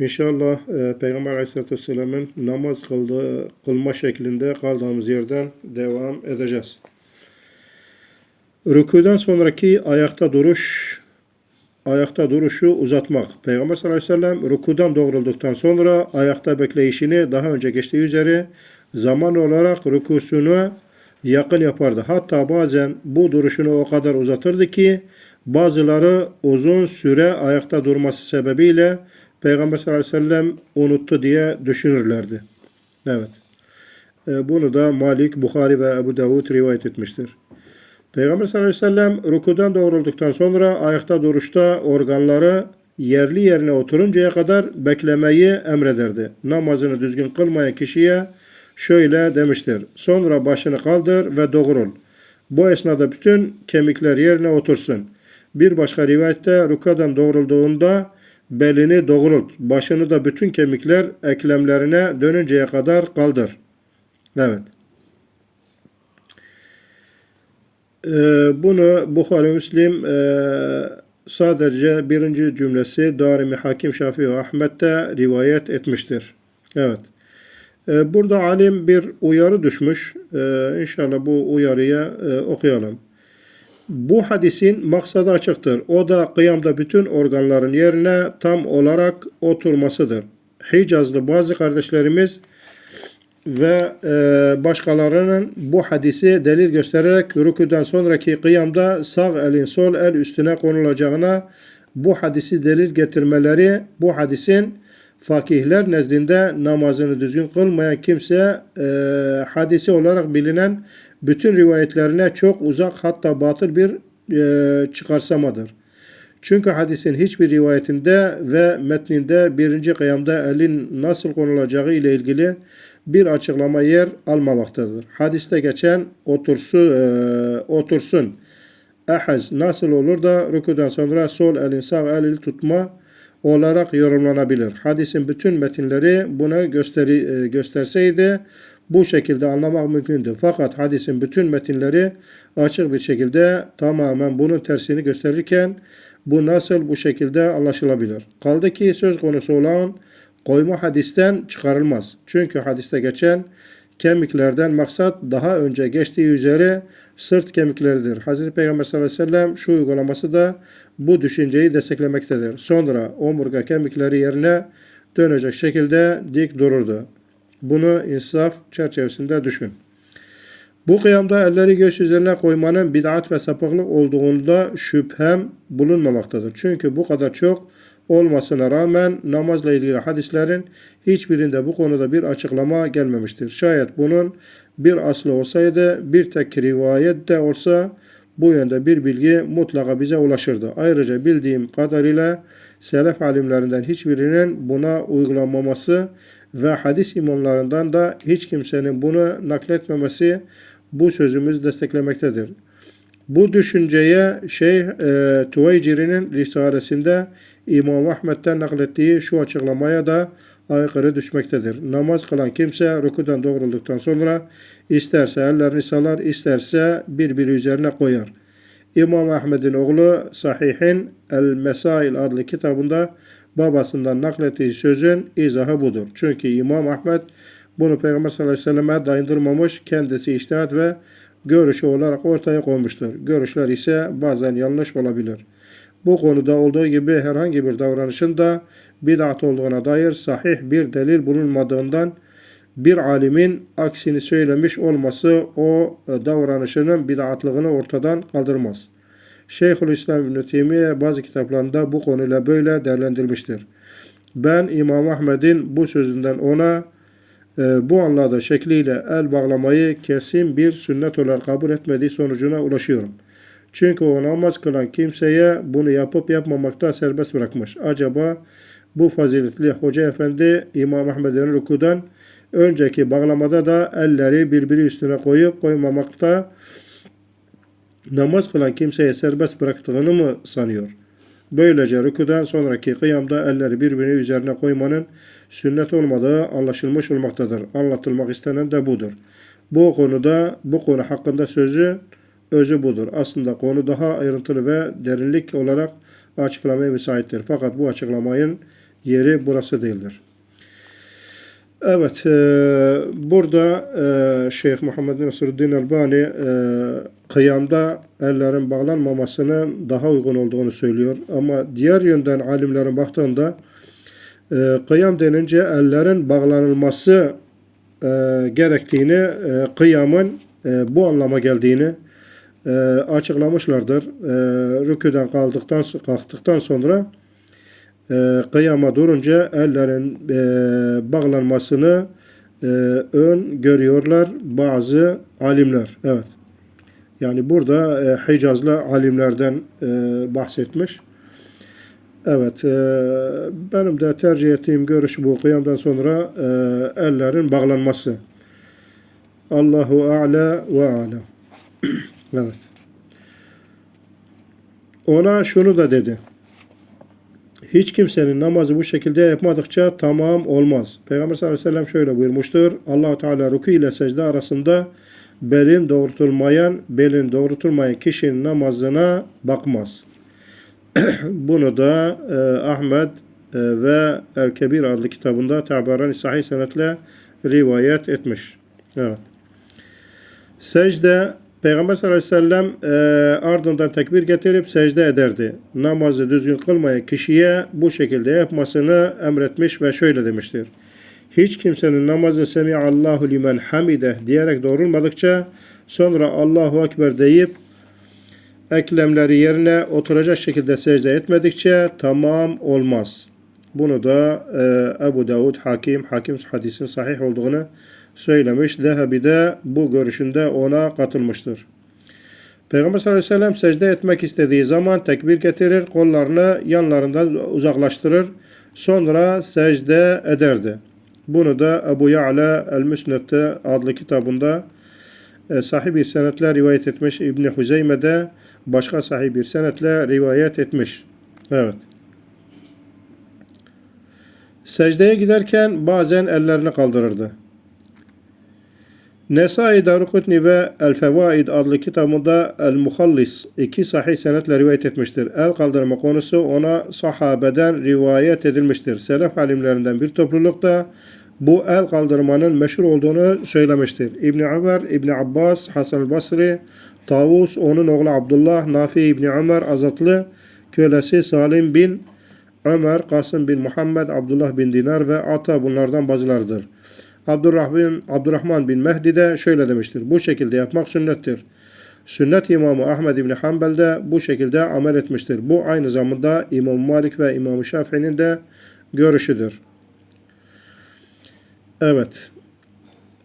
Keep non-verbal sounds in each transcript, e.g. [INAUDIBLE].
İnşallah e, Peygamber Aleyhisselatü Vesselam'ın namaz kıldığı, kılma şeklinde kaldığımız yerden devam edeceğiz. Rükudan sonraki ayakta duruş, ayakta duruşu uzatmak. Peygamber sallallahu aleyhi ve sellem rükudan doğrulduktan sonra ayakta bekleyişini daha önce geçtiği üzere zaman olarak rükusunu yakın yapardı. Hatta bazen bu duruşunu o kadar uzatırdı ki bazıları uzun süre ayakta durması sebebiyle Peygamber sallallahu aleyhi ve sellem unuttu diye düşünürlerdi. Evet. E, Bunu da Malik, Bukhari ve Ebu Davud rivayet etmiştir. Peygamber sallallahu aleyhi ve sellem rukudan doğrulduktan sonra ayakta duruşta organları yerli yerine oturuncaya kadar beklemeyi emrederdi. Namazını düzgün kılmayan kişiye şöyle demiştir. Sonra başını kaldır ve doğrul. Bu esnada bütün kemikler yerine otursun. Bir başka rivayette rukadan doğrulduğunda belini doğrult. Başını da bütün kemikler eklemlerine dönünceye kadar kaldır. Evet. Ee, bunu Bukhari Müslim e, sadece birinci cümlesi Darimi Hakim Şafii Ahmet'te rivayet etmiştir. Evet. Ee, burada alim bir uyarı düşmüş. Ee, inşallah bu uyarıyı e, okuyalım. Bu hadisin maksadı açıktır. O da kıyamda bütün organların yerine tam olarak oturmasıdır. Hicazlı bazı kardeşlerimiz ve e, başkalarının bu hadisi delil göstererek rüküden sonraki kıyamda sağ elin sol el üstüne konulacağına bu hadisi delil getirmeleri bu hadisin fakihler nezdinde namazını düzgün kılmayan kimse e, hadisi olarak bilinen bütün rivayetlerine çok uzak hatta batıl bir e, çıkarsamadır. Çünkü hadisin hiçbir rivayetinde ve metninde birinci kıyamda elin nasıl konulacağı ile ilgili bir açıklama yer almamaktadır. Hadiste geçen otursun, e, otursun. Ehaz nasıl olur da rükudan sonra sol elin sağ elin tutma olarak yorumlanabilir. Hadisin bütün metinleri buna gösteri, e, gösterseydi bu şekilde anlamak mümkündü. Fakat hadisin bütün metinleri açık bir şekilde tamamen bunun tersini gösterirken bu nasıl bu şekilde anlaşılabilir? Kaldı ki söz konusu olan koyma hadisten çıkarılmaz. Çünkü hadiste geçen kemiklerden maksat daha önce geçtiği üzere sırt kemikleridir. Hazreti Peygamber sallallahu aleyhi ve sellem şu uygulaması da bu düşünceyi desteklemektedir. Sonra omurga kemikleri yerine dönecek şekilde dik dururdu. Bunu insaf çerçevesinde düşün. Bu kıyamda elleri göğüs üzerine koymanın bid'at ve sapıklık olduğunda şüphem bulunmamaktadır. Çünkü bu kadar çok olmasına rağmen namazla ilgili hadislerin hiçbirinde bu konuda bir açıklama gelmemiştir. Şayet bunun bir aslı olsaydı bir tek rivayet de olsa bu yönde bir bilgi mutlaka bize ulaşırdı. Ayrıca bildiğim kadarıyla selef alimlerinden hiçbirinin buna uygulanmaması ve hadis imamlarından da hiç kimsenin bunu nakletmemesi bu sözümüz desteklemektedir. Bu düşünceye Şeyh e, Tuveyciri'nin Risalesinde İmam Ahmet'ten naklettiği şu açıklamaya da aykırı düşmektedir. Namaz kılan kimse rükudan doğrulduktan sonra isterse ellerini salar, isterse birbiri üzerine koyar. İmam Ahmed'in oğlu Sahih'in El Mesail adlı kitabında babasından naklettiği sözün izahı budur. Çünkü İmam Ahmed bunu Peygamber sallallahu aleyhi ve selleme dayandırmamış, kendisi iştihat ve görüşü olarak ortaya koymuştur. Görüşler ise bazen yanlış olabilir. Bu konuda olduğu gibi herhangi bir davranışın da bid'at olduğuna dair sahih bir delil bulunmadığından bir alimin aksini söylemiş olması o e, davranışının bid'atlığını ortadan kaldırmaz. Şeyhülislam İbn Teymiye bazı kitaplarında bu konuyla böyle değerlendirmiştir. Ben İmam Ahmed'in bu sözünden ona e, bu anladığı şekliyle el bağlamayı kesin bir sünnet olarak kabul etmediği sonucuna ulaşıyorum. Çünkü o namaz kılan kimseye bunu yapıp yapmamakta serbest bırakmış. Acaba bu faziletli Hoca Efendi İmam Ahmed'in rükudan önceki bağlamada da elleri birbiri üstüne koyup koymamakta namaz kılan kimseye serbest bıraktığını mı sanıyor? Böylece rükudan sonraki kıyamda elleri birbirine üzerine koymanın sünnet olmadığı anlaşılmış olmaktadır. Anlatılmak istenen de budur. Bu konuda bu konu hakkında sözü özü budur. Aslında konu daha ayrıntılı ve derinlik olarak açıklamaya müsaittir. Fakat bu açıklamanın yeri burası değildir. Evet, e, burada e, Şeyh Muhammed Nasruddin Albani e, kıyamda ellerin bağlanmamasının daha uygun olduğunu söylüyor. Ama diğer yönden alimlerin baktığında e, kıyam denince ellerin bağlanılması e, gerektiğini, e, kıyamın e, bu anlama geldiğini e, açıklamışlardır. E, rüküden kaldıktan kalktıktan sonra e, kıyama durunca ellerin e, bağlanmasını e, ön görüyorlar bazı alimler. Evet. Yani burada e, Hicazlı alimlerden e, bahsetmiş. Evet, e, benim de tercih ettiğim görüş bu kıyamdan sonra e, ellerin bağlanması. Allahu A'la ve A'la. [CLEARS THROAT] evet. Ona şunu da dedi. Hiç kimsenin namazı bu şekilde yapmadıkça tamam olmaz. Peygamber sallallahu aleyhi ve sellem şöyle buyurmuştur. Allahu Teala ruku ile secde arasında belin doğrultulmayan, belin doğrultulmayan kişinin namazına bakmaz. [CLEARS THROAT] Bunu da e, Ahmet e, ve El Kebir adlı kitabında Tabarani sahih senetle rivayet etmiş. Evet. Secde Peygamber sallallahu aleyhi ve sellem e, ardından tekbir getirip secde ederdi. Namazı düzgün kılmayan kişiye bu şekilde yapmasını emretmiş ve şöyle demiştir. Hiç kimsenin namazı semi Allahu limen hamide diyerek doğrulmadıkça sonra Allahu Ekber deyip eklemleri yerine oturacak şekilde secde etmedikçe tamam olmaz. Bunu da e, Ebu Davud Hakim, Hakim hadisin sahih olduğunu söylemiş. Dehebi de bu görüşünde ona katılmıştır. Peygamber sallallahu aleyhi ve sellem secde etmek istediği zaman tekbir getirir, kollarını yanlarından uzaklaştırır, sonra secde ederdi. Bunu da Ebu Ya'la El-Müsned'de adlı kitabında e, sahih bir senetle rivayet etmiş. İbni Huzeyme de başka sahih bir senetle rivayet etmiş. Evet. Secdeye giderken bazen ellerini kaldırırdı. Nesai Darukutni ve El Fevaid adlı kitabında El Muhallis iki sahih senetle rivayet etmiştir. El kaldırma konusu ona sahabeden rivayet edilmiştir. Selef alimlerinden bir topluluk da bu el kaldırmanın meşhur olduğunu söylemiştir. İbn Ömer, İbn Abbas, Hasan Basri, Tavus, onun oğlu Abdullah, Nafi İbn Ömer, Azatlı, kölesi Salim bin Ömer, Kasım bin Muhammed, Abdullah bin Dinar ve Ata bunlardan bazılarıdır. Abdurrahman, Abdurrahman bin Mehdi de şöyle demiştir. Bu şekilde yapmak sünnettir. Sünnet imamı Ahmed İbni Hanbel de bu şekilde amel etmiştir. Bu aynı zamanda İmam Malik ve İmam Şafii'nin de görüşüdür. Evet.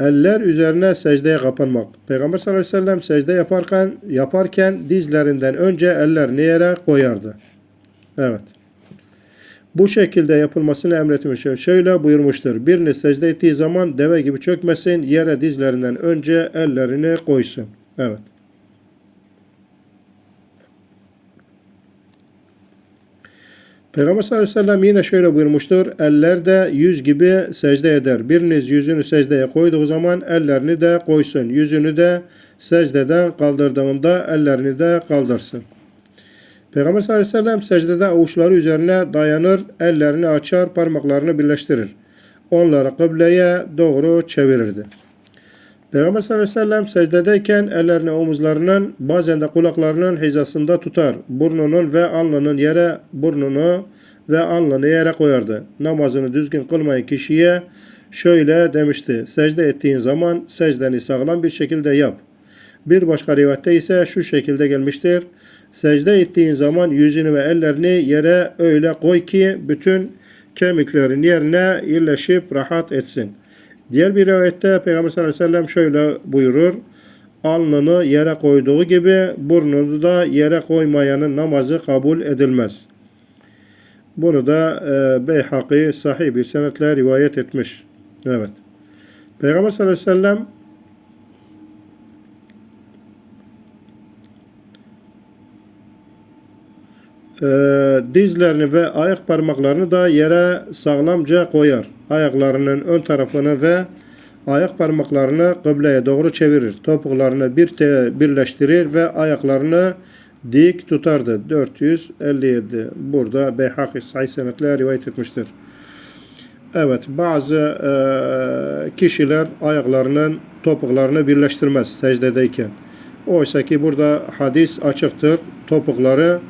Eller üzerine secdeye kapanmak. Peygamber sallallahu aleyhi ve sellem secde yaparken yaparken dizlerinden önce ellerini yere koyardı. Evet. Bu şekilde yapılmasını emretmiş. Şöyle buyurmuştur. Birini secde ettiği zaman deve gibi çökmesin, yere dizlerinden önce ellerini koysun. Evet. Peygamber sallallahu aleyhi ve sellem yine şöyle buyurmuştur. Eller de yüz gibi secde eder. Biriniz yüzünü secdeye koyduğu zaman ellerini de koysun. Yüzünü de secdeden kaldırdığında ellerini de kaldırsın. Peygamber sallallahu aleyhi ve sellem secdede avuçları üzerine dayanır, ellerini açar, parmaklarını birleştirir. Onları kıbleye doğru çevirirdi. Peygamber sallallahu aleyhi ve sellem secdedeyken ellerini omuzlarının bazen de kulaklarının hizasında tutar. Burnunun ve alnının yere burnunu ve alnını yere koyardı. Namazını düzgün kılmayan kişiye şöyle demişti. Secde ettiğin zaman secdeni sağlam bir şekilde yap. Bir başka rivayette ise şu şekilde gelmiştir. Secde ettiğin zaman yüzünü ve ellerini yere öyle koy ki bütün kemiklerin yerine yerleşip rahat etsin. Diğer bir rivayette Peygamber sallallahu aleyhi ve sellem şöyle buyurur. Alnını yere koyduğu gibi burnunu da yere koymayanın namazı kabul edilmez. Bunu da e, Beyhaki sahih bir senetle rivayet etmiş. Evet. Peygamber sallallahu aleyhi ve sellem e, dizlerini ve ayak parmaklarını da yere sağlamca koyar. Ayaklarının ön tarafını ve ayak parmaklarını kıbleye doğru çevirir. Topuklarını bir te- birleştirir ve ayaklarını dik tutardı. 457. Burada Beyhaki sahih senetle rivayet etmiştir. Evet, bazı e, kişiler ayaklarının topuklarını birleştirmez secdedeyken. Oysa ki burada hadis açıktır. Topukları,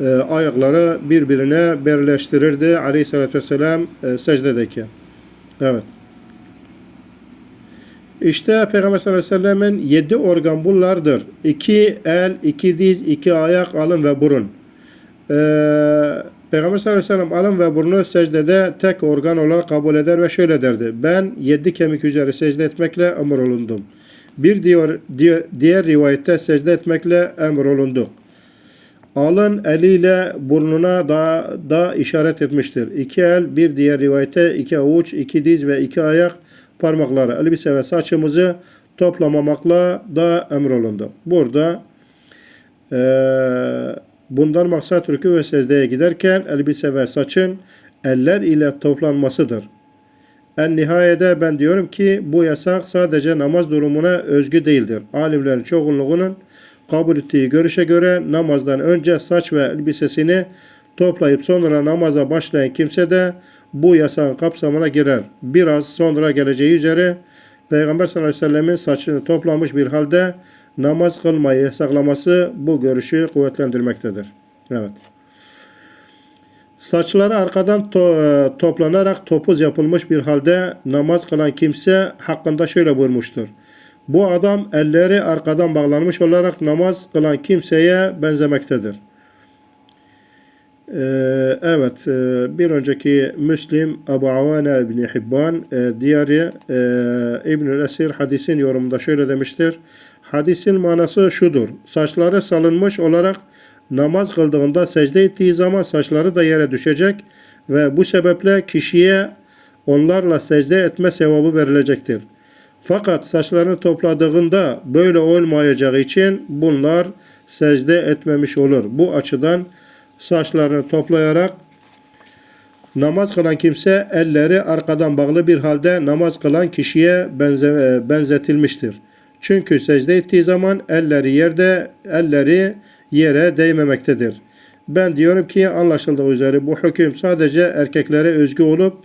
e, ayakları birbirine birleştirirdi aleyhissalatü vesselam e, secdedeyken. Evet. İşte Peygamber sallallahu aleyhi ve sellemin yedi organ bunlardır. İki el, iki diz, iki ayak, alın ve burun. Ee, Peygamber sallallahu aleyhi ve sellem alın ve burnu secdede tek organ olarak kabul eder ve şöyle derdi. Ben yedi kemik üzeri secde etmekle emrolundum. Bir diğer, diğer, diğer rivayette secde etmekle emrolundu. Alın eliyle burnuna da, da işaret etmiştir. İki el, bir diğer rivayete iki avuç, iki diz ve iki ayak parmakları, elbise ve saçımızı toplamamakla da emrolundu. Burada eee bundan maksat rükû ve secdeye giderken elbise ve saçın eller ile toplanmasıdır. En nihayede ben diyorum ki bu yasak sadece namaz durumuna özgü değildir. Alimlerin çoğunluğunun kabul ettiği görüşe göre namazdan önce saç ve elbisesini toplayıp sonra namaza başlayan kimse de bu yasağın kapsamına girer. Biraz sonra geleceği üzere Peygamber sallallahu aleyhi ve sellemin saçını toplamış bir halde namaz kılmayı yasaklaması bu görüşü kuvvetlendirmektedir. Evet. Saçları arkadan to- e, toplanarak topuz yapılmış bir halde namaz kılan kimse hakkında şöyle buyurmuştur. Bu adam elleri arkadan bağlanmış olarak namaz kılan kimseye benzemektedir. Ee, evet, e, bir önceki Müslim Ebu Avane İbni Hibban, e, diğeri e, İbnül Esir hadisin yorumunda şöyle demiştir. Hadisin manası şudur. Saçları salınmış olarak namaz kıldığında secde ettiği zaman saçları da yere düşecek ve bu sebeple kişiye onlarla secde etme sevabı verilecektir. Fakat saçlarını topladığında böyle olmayacağı için bunlar secde etmemiş olur. Bu açıdan saçlarını toplayarak namaz kılan kimse elleri arkadan bağlı bir halde namaz kılan kişiye benze, benzetilmiştir. Çünkü secde ettiği zaman elleri yerde elleri yere değmemektedir. Ben diyorum ki anlaşıldığı üzere bu hüküm sadece erkeklere özgü olup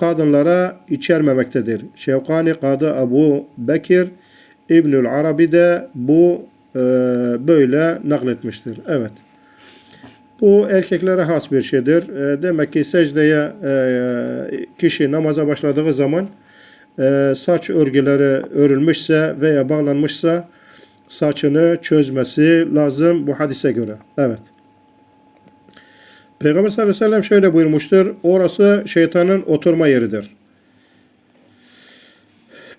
kadınlara içermemektedir. Şevkani Kadı Ebu Bekir İbnül Arabi de bu e, böyle nakletmiştir. Evet. Bu erkeklere has bir şeydir. E, demek ki secdeye e, kişi namaza başladığı zaman e, saç örgüleri örülmüşse veya bağlanmışsa saçını çözmesi lazım bu hadise göre. Evet. Peygamber sallallahu aleyhi ve sellem şöyle buyurmuştur. Orası şeytanın oturma yeridir.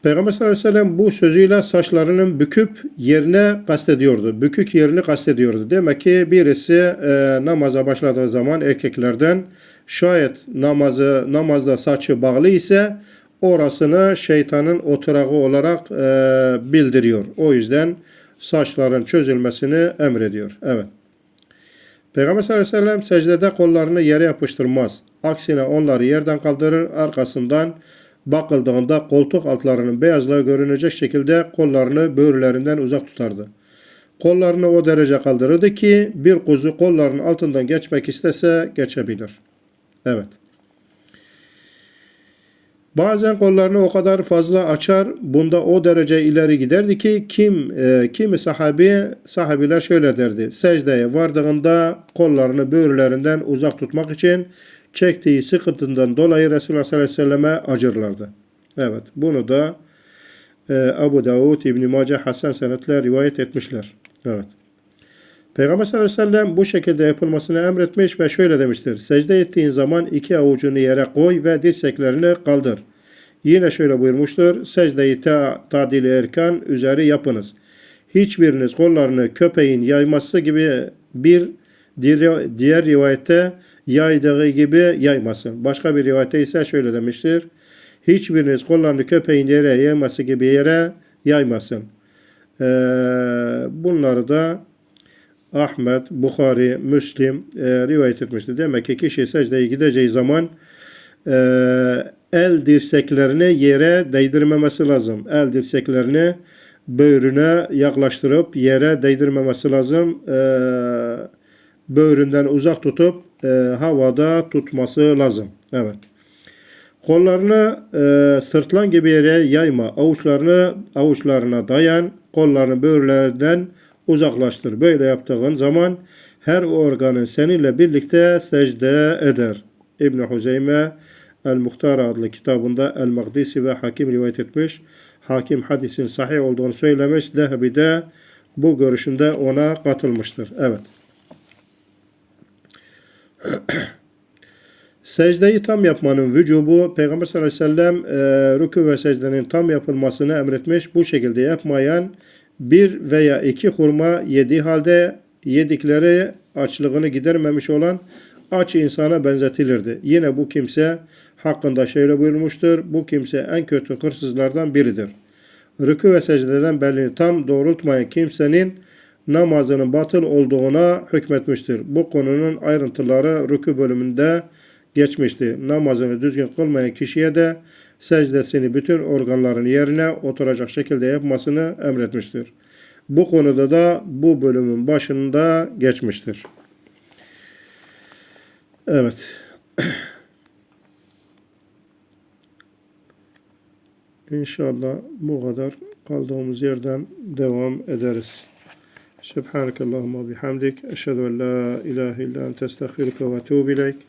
Peygamber sallallahu aleyhi ve sellem bu sözüyle saçlarının büküp yerine kastediyordu. Bükük yerini kastediyordu. Demek ki birisi e, namaza başladığı zaman erkeklerden şayet namazı namazda saçı bağlı ise orasını şeytanın oturağı olarak e, bildiriyor. O yüzden saçların çözülmesini emrediyor. Evet. Peygamber sallallahu aleyhi ve sellem secdede kollarını yere yapıştırmaz. Aksine onları yerden kaldırır, arkasından bakıldığında koltuk altlarının beyazlığı görünecek şekilde kollarını böğürlerinden uzak tutardı. Kollarını o derece kaldırırdı ki bir kuzu kollarının altından geçmek istese geçebilir. Evet. Bazen kollarını o kadar fazla açar, bunda o derece ileri giderdi ki kim e, kimi sahabi sahabiler şöyle derdi. Secdeye vardığında kollarını böğürlerinden uzak tutmak için çektiği sıkıntından dolayı Resulullah sallallahu aleyhi ve selleme acırlardı. Evet, bunu da e, Abu Davud, İbn Mace, Hasan senetle rivayet etmişler. Evet. Peygamber sallallahu aleyhi ve sellem bu şekilde yapılmasını emretmiş ve şöyle demiştir. Secde ettiğin zaman iki avucunu yere koy ve dirseklerini kaldır. Yine şöyle buyurmuştur. Secdeyi ta, tadili erkan üzeri yapınız. Hiçbiriniz kollarını köpeğin yayması gibi bir diğer rivayette yaydığı gibi yaymasın. Başka bir rivayette ise şöyle demiştir. Hiçbiriniz kollarını köpeğin yere yayması gibi yere yaymasın. Ee, bunları da Ahmet, Bukhari, Müslim e, rivayet etmiştir. Demek ki kişi secdeye gideceği zaman e, el dirseklerini yere değdirmemesi lazım. El dirseklerini böğrüne yaklaştırıp yere değdirmemesi lazım. E, böğründen uzak tutup e, havada tutması lazım. Evet. Kollarını e, sırtlan gibi yere yayma. Avuçlarını avuçlarına dayan. Kollarını böğürlerden uzaklaştır. Böyle yaptığın zaman her organın seninle birlikte secde eder. İbn Huzeyme El-Muhtar adlı kitabında El-Magdisi ve Hakim rivayet etmiş. Hakim hadisin sahih olduğunu söylemiş. Lehebi de bu görüşünde ona katılmıştır. Evet. [CLEARS THROAT] Secdeyi tam yapmanın vücubu Peygamber sallallahu aleyhi ve sellem e, rükû ve secdenin tam yapılmasını emretmiş. Bu şekilde yapmayan bir veya iki hurma yediği halde yedikleri açlığını gidermemiş olan aç insana benzetilirdi. Yine bu kimse hakkında şöyle buyurmuştur. Bu kimse en kötü hırsızlardan biridir. Rükû ve secdeden belini tam doğrultmayan kimsenin namazının batıl olduğuna hükmetmiştir. Bu konunun ayrıntıları rükû bölümünde geçmişti. Namazını düzgün kılmayan kişiye de secdesini bütün organların yerine oturacak şekilde yapmasını emretmiştir. Bu konuda da bu bölümün başında geçmiştir. Evet. [CLEARS THROAT] İnşallah bu kadar kaldığımız yerden devam ederiz. Subhaneke Allahumma bihamdik. Eşhedü en la ilahe illa ente estağfiruke ve etûbü ileyk.